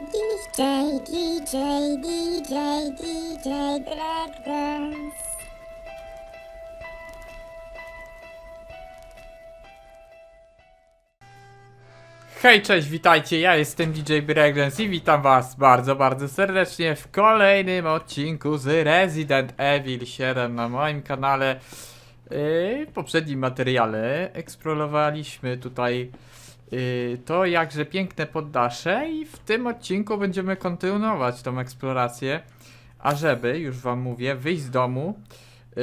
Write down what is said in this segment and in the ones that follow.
DJ, DJ, DJ, DJ. Hej, cześć, witajcie, ja jestem DJ Breakdance i witam was bardzo, bardzo serdecznie w kolejnym odcinku z Resident Evil 7 na moim kanale. Yy, w poprzednim materiale eksplorowaliśmy tutaj yy, to jakże piękne poddasze i w tym odcinku będziemy kontynuować tą eksplorację, ażeby, już wam mówię, wyjść z domu yy,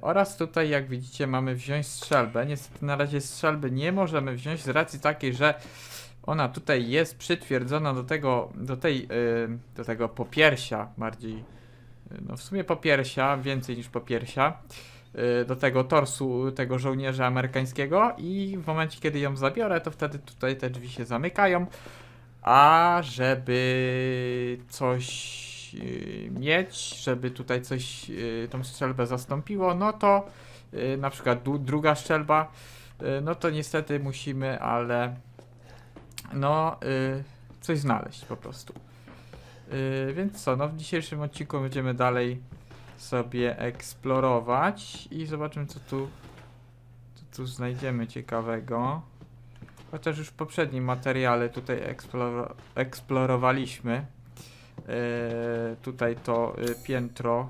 oraz tutaj jak widzicie mamy wziąć strzelbę. Niestety na razie strzelby nie możemy wziąć z racji takiej, że ona tutaj jest przytwierdzona do tego, do tej, yy, do tego popiersia bardziej, yy, no w sumie popiersia, więcej niż popiersia, yy, do tego torsu tego żołnierza amerykańskiego i w momencie, kiedy ją zabiorę, to wtedy tutaj te drzwi się zamykają, a żeby coś yy, mieć, żeby tutaj coś, yy, tą strzelbę zastąpiło, no to na przykład druga strzelba, no to niestety musimy, ale no, y, coś znaleźć po prostu. Y, więc co, no w dzisiejszym odcinku będziemy dalej sobie eksplorować i zobaczymy co tu, co tu znajdziemy ciekawego. Chociaż już w poprzednim materiale tutaj eksploro eksplorowaliśmy. Y, tutaj to y, piętro,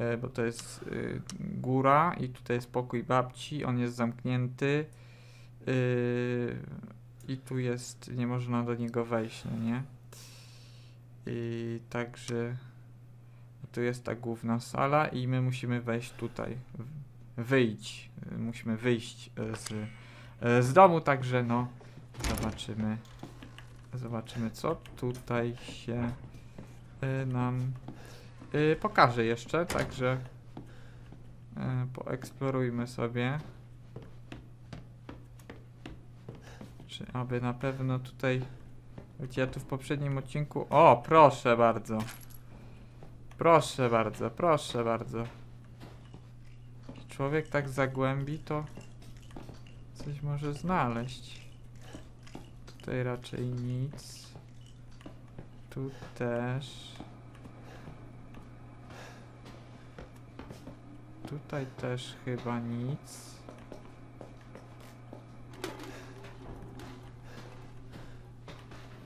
y, bo to jest góra i tutaj jest pokój babci, on jest zamknięty. I tu jest, nie można do niego wejść, no nie? I także tu jest ta główna sala i my musimy wejść tutaj. W- Wyjdź. y, Musimy wyjść y, z, y, z domu, także no zobaczymy. Zobaczymy co tutaj się nam pokaże jeszcze, także poeksplorujmy sobie. Czy aby na pewno tutaj. Ja tu w poprzednim odcinku. O, proszę bardzo. Proszę bardzo, proszę bardzo. Człowiek tak zagłębi, to coś może znaleźć. Tutaj raczej nic. Tu też. Tutaj też chyba nic.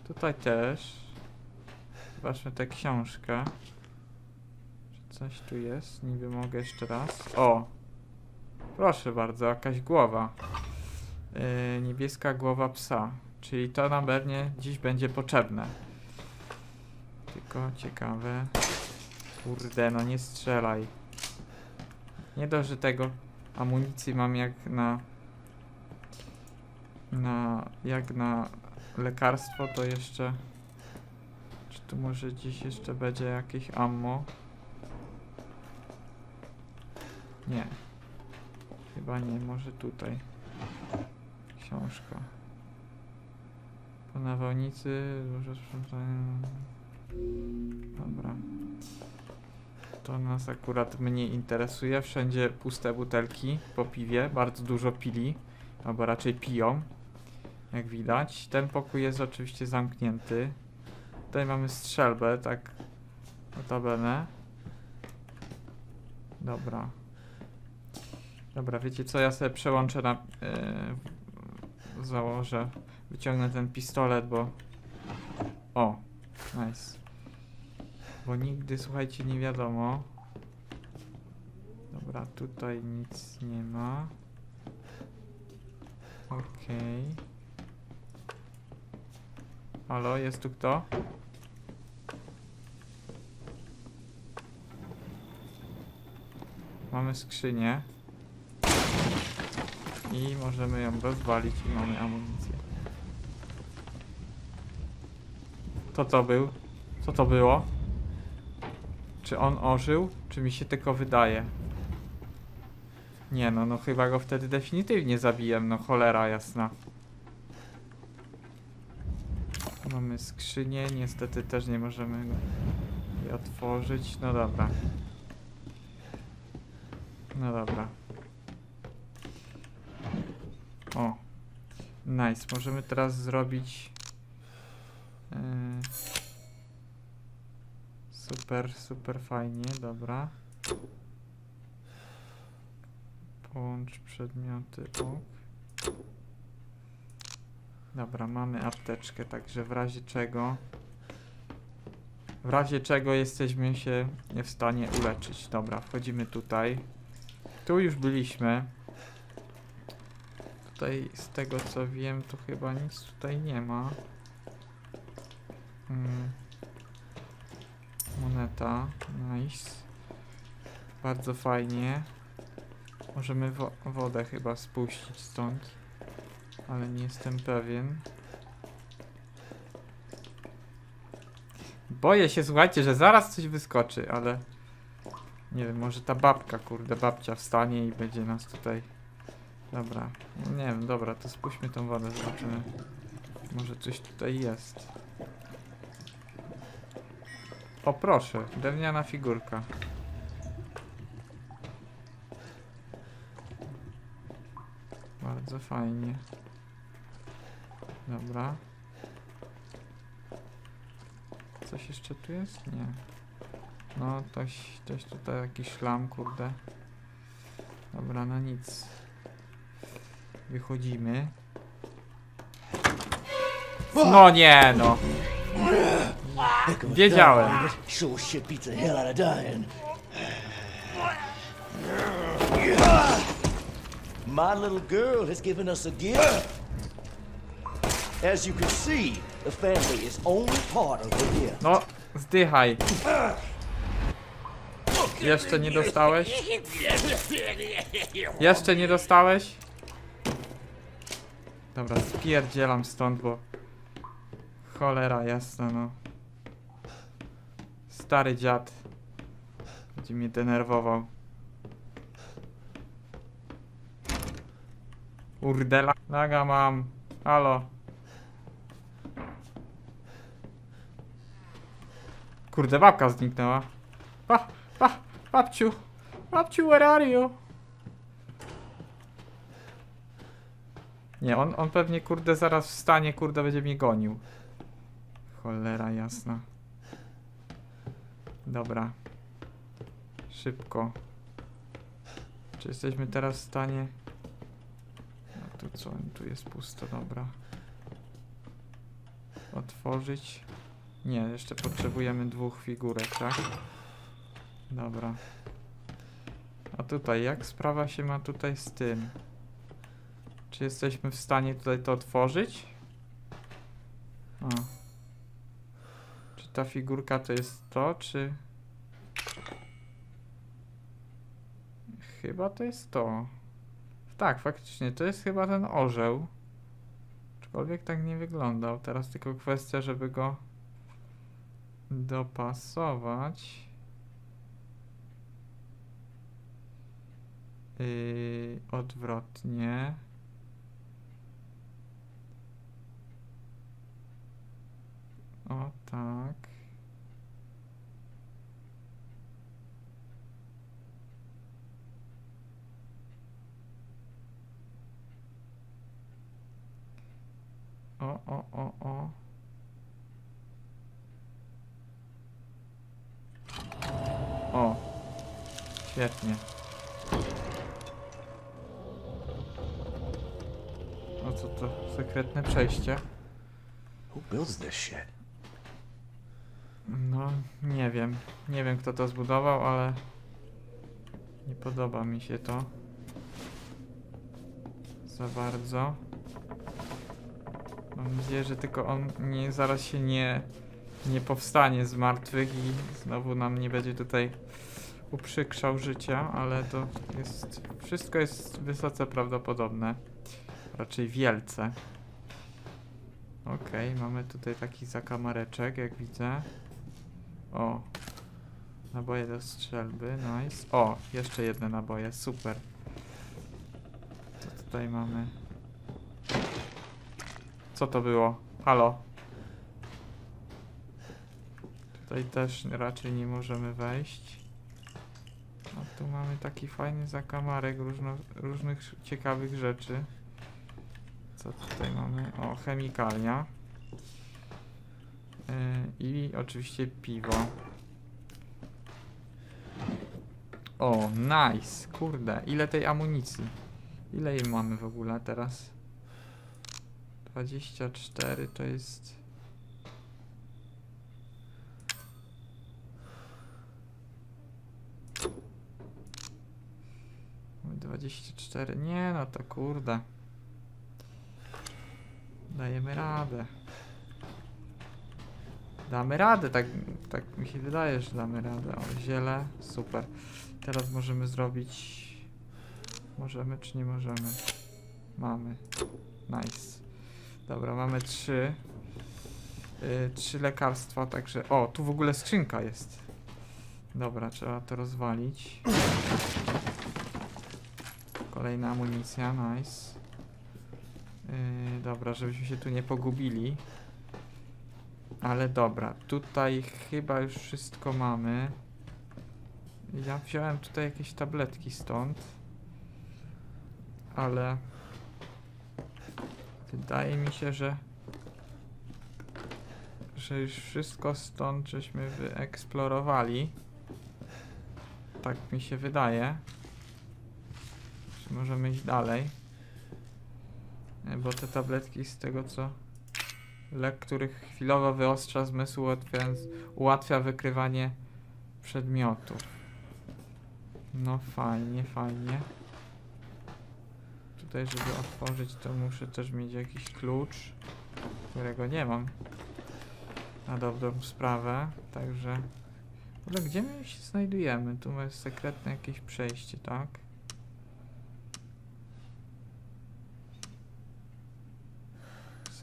Tutaj też. Zobaczmy tę książkę. Coś tu jest? Niby mogę jeszcze raz. O! Proszę bardzo, jakaś głowa. Yy, niebieska głowa psa. Czyli to nam pewnie dziś będzie potrzebne. Tylko ciekawe. Kurde, no nie strzelaj. Nie dość, że tego amunicji mam jak na... Na... Jak na lekarstwo, to jeszcze... Czy tu może gdzieś jeszcze będzie jakieś ammo? Nie. Chyba nie, może tutaj. Książka. Po nawałnicy dużo sprzątania. Dobra. To nas akurat mnie interesuje. Wszędzie puste butelki po piwie. Bardzo dużo pili. Albo raczej piją. Jak widać. Ten pokój jest oczywiście zamknięty. Tutaj mamy strzelbę, tak notabene. Dobra. Dobra, wiecie co, ja sobie przełączę na... Yy, założę, wyciągnę ten pistolet, bo... O, nice. Bo nigdy, słuchajcie, nie wiadomo. Dobra, tutaj nic nie ma. Okej. Halo, jest tu kto? Mamy skrzynię. I możemy ją rozwalić i mamy amunicję. Co to był? Co to było? Czy on ożył? Czy mi się tylko wydaje? Nie no, no chyba go wtedy definitywnie zabiję, no cholera jasna. Mamy skrzynię, niestety też nie możemy jej otworzyć. No dobra. No dobra. O. Nice. Możemy teraz zrobić... Yy, Super, super fajnie, dobra. Połącz przedmioty. Ok. Dobra, mamy apteczkę, także w razie czego. W razie czego jesteśmy się w stanie uleczyć. Dobra, wchodzimy tutaj. Tu już byliśmy. Tutaj z tego co wiem, to chyba nic tutaj nie ma. Mm. Moneta, nice. Bardzo fajnie. Możemy wo wodę chyba spuścić stąd, ale nie jestem pewien. Boję się, słuchajcie, że zaraz coś wyskoczy, ale nie wiem, może ta babka, kurde, babcia wstanie i będzie nas tutaj. Dobra, nie wiem, dobra, to spuśćmy tą wodę, zobaczymy. Może coś tutaj jest. O proszę, drewniana figurka. Bardzo fajnie. Dobra. Coś jeszcze tu jest? Nie. No, ktoś, ktoś tutaj jakiś szlam, kurde. Dobra, no nic. Wychodzimy. No nie, no. Wiedziałem. My little girl has given us a gift. As you can see, the family is only part of the gift. No, zdychaj. Jeszcze nie dostałeś? Jeszcze nie dostałeś? Dobra, spierdzielam stąd, bo... Cholera jasna, no. Stary dziad. Będzie mnie denerwował. Urdela. Laga mam. Halo. Kurde, babka zniknęła. Pa, pa, babciu. Babciu, where are you? Nie, on, on pewnie, kurde, zaraz wstanie, kurde, będzie mnie gonił. Cholera jasna. Dobra. Szybko. Czy jesteśmy teraz w stanie... No tu co? Tu jest pusto, dobra. Otworzyć. Nie, jeszcze potrzebujemy dwóch figurek, tak? Dobra. A tutaj, jak sprawa się ma tutaj z tym? Czy jesteśmy w stanie tutaj to otworzyć? O. Czy ta figurka to jest to, czy... Chyba to jest to. Tak, faktycznie, to jest chyba ten orzeł. Aczkolwiek tak nie wyglądał. Teraz tylko kwestia, żeby go dopasować. Yy, odwrotnie. O tak. O, o, o, o. O. Świetnie. O co to? Sekretne przejście? Who builds this shit? No, nie wiem. Nie wiem kto to zbudował, ale nie podoba mi się to za bardzo. Mam nadzieję, że tylko on nie, zaraz się nie, nie powstanie z martwych i znowu nam nie będzie tutaj uprzykrzał życia, ale to jest. Wszystko jest wysoce prawdopodobne. Raczej wielce. Okej, mamy tutaj taki zakamareczek, jak widzę. O. Naboje do strzelby, nice. O, jeszcze jedne naboje, super. Co tutaj mamy? Co to było? Halo? Tutaj też raczej nie możemy wejść. A tu mamy taki fajny zakamarek różno, różnych ciekawych rzeczy. Co tutaj mamy? O, chemikalnia. Yy, I oczywiście piwo. O, nice. Kurde, ile tej amunicji? Ile jej mamy w ogóle teraz? 24 to jest... Mamy 24. Nie no to kurde. Dajemy radę. Damy radę, tak, tak mi się wydaje, że damy radę. O, ziele, super. Teraz możemy zrobić... Możemy czy nie możemy? Mamy. Nice. Dobra, mamy trzy. Yy, trzy lekarstwa, także... O, tu w ogóle skrzynka jest. Dobra, trzeba to rozwalić. Kolejna amunicja, nice. Yy, dobra, żebyśmy się tu nie pogubili. Ale dobra, tutaj chyba już wszystko mamy. Ja wziąłem tutaj jakieś tabletki stąd. Ale wydaje mi się, że że już wszystko stąd żeśmy wyeksplorowali. Tak mi się wydaje. Czy możemy iść dalej? Nie, Bo te tabletki z tego co lek, który chwilowo wyostrza zmysł, ułatwiając, ułatwia wykrywanie przedmiotów. No fajnie, fajnie. Tutaj, żeby otworzyć, to muszę też mieć jakiś klucz, którego nie mam. Na dobrą sprawę, także... Ogóle gdzie my się znajdujemy? Tu jest sekretne jakieś przejście, tak?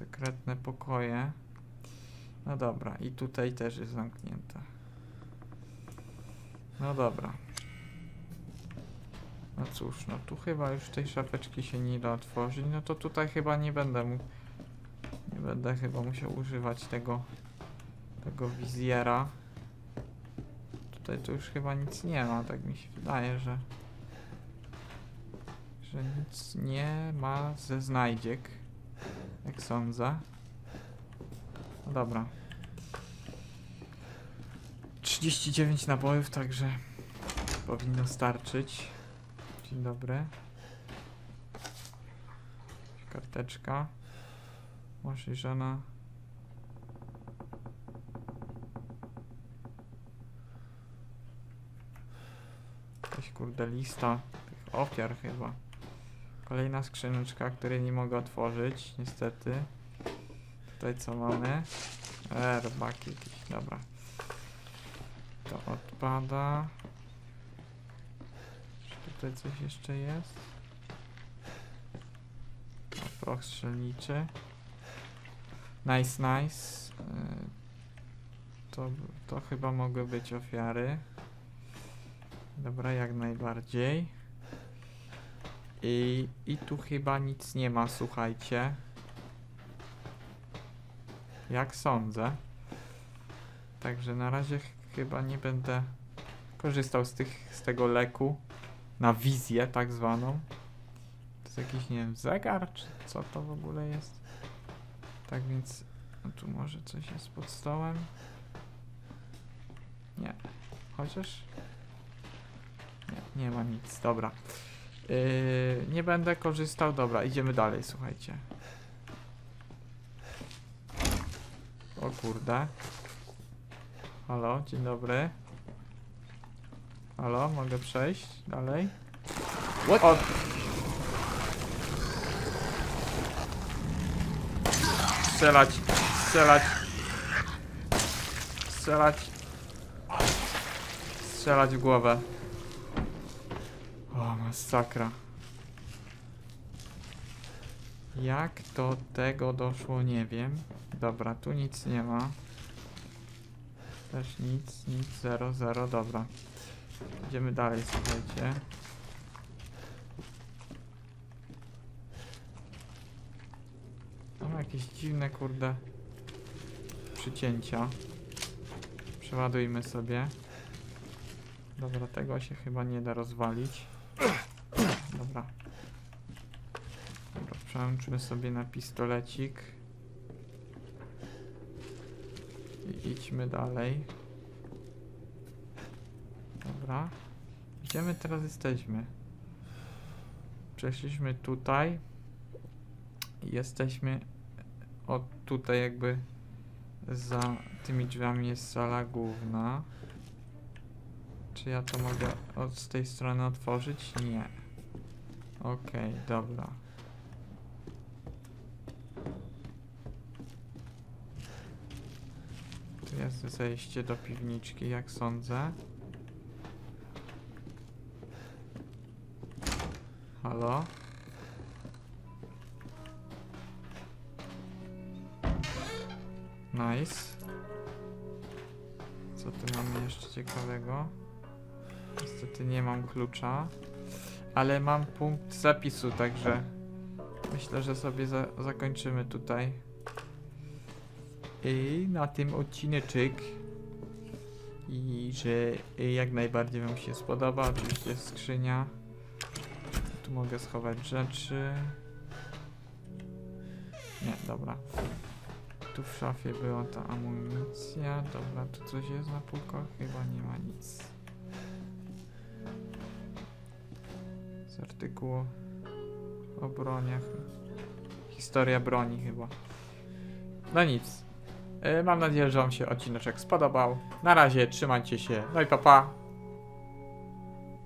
Sekretne pokoje. No dobra, i tutaj też jest zamknięte. No dobra. No cóż, no tu chyba już tej szafeczki się nie da otworzyć. No to tutaj chyba nie będę mógł. Nie będę chyba musiał używać tego tego wizjera. Tutaj to już chyba nic nie ma, tak mi się wydaje, że że nic nie ma ze znajdziek. Jak sądzę. No dobra. 39 nabojów, także powinno starczyć. Dzień dobry. Karteczka. Mąż i żona. Jakaś kurde lista tych ofiar chyba. Kolejna skrzyneczka, której nie mogę otworzyć, niestety. Tutaj co mamy? E, robaki jakieś, dobra. To odpada. Czy tutaj coś jeszcze jest? O, proch strzelniczy. Nice, nice. E, To, to chyba mogły być ofiary. Dobra, jak najbardziej. I, I tu chyba nic nie ma, słuchajcie. Jak sądzę. Także na razie ch- chyba nie będę korzystał z, tych, z tego leku na wizję tak zwaną. To jest jakiś, nie wiem, zegar, czy co to w ogóle jest? Tak więc, no tu może coś jest pod stołem. Nie. Chociaż... Nie, nie ma nic, dobra. Yy, nie będę korzystał, dobra, idziemy dalej, słuchajcie. O kurde. Halo, dzień dobry. Halo, mogę przejść dalej? What? O! Strzelać, strzelać. Strzelać. Strzelać w głowę. Masakra. Jak do tego doszło, nie wiem. Dobra, tu nic nie ma. Też nic, nic, zero, zero, dobra. Idziemy dalej, słuchajcie. Mam jakieś dziwne, kurde, przycięcia. Przeładujmy sobie. Dobra, tego się chyba nie da rozwalić. Dobra. Dobra, przełączmy sobie na pistolecik. I idźmy dalej. Dobra. Gdzie my teraz jesteśmy? Przeszliśmy tutaj. Jesteśmy od tutaj jakby za tymi drzwiami jest sala główna. Czy ja to mogę od z tej strony otworzyć? Nie. Okej, dobra. Tu jest zejście do piwniczki, jak sądzę. Halo? Nice. Co tu mamy jeszcze ciekawego? Niestety nie mam klucza, ale mam punkt zapisu, także myślę, że sobie za zakończymy tutaj. I na tym odcineczek. I że jak najbardziej Wam się spodoba. Oczywiście skrzynia. Tu mogę schować rzeczy. Nie, dobra. Tu w szafie była ta amunicja. Dobra, tu coś jest na półkach? Chyba nie ma nic. Z artykułu o broniach. Historia broni chyba. No nic. E, Mam nadzieję, że Wam się odcineczek spodobał. Na razie, trzymajcie się. No i papa. Pa.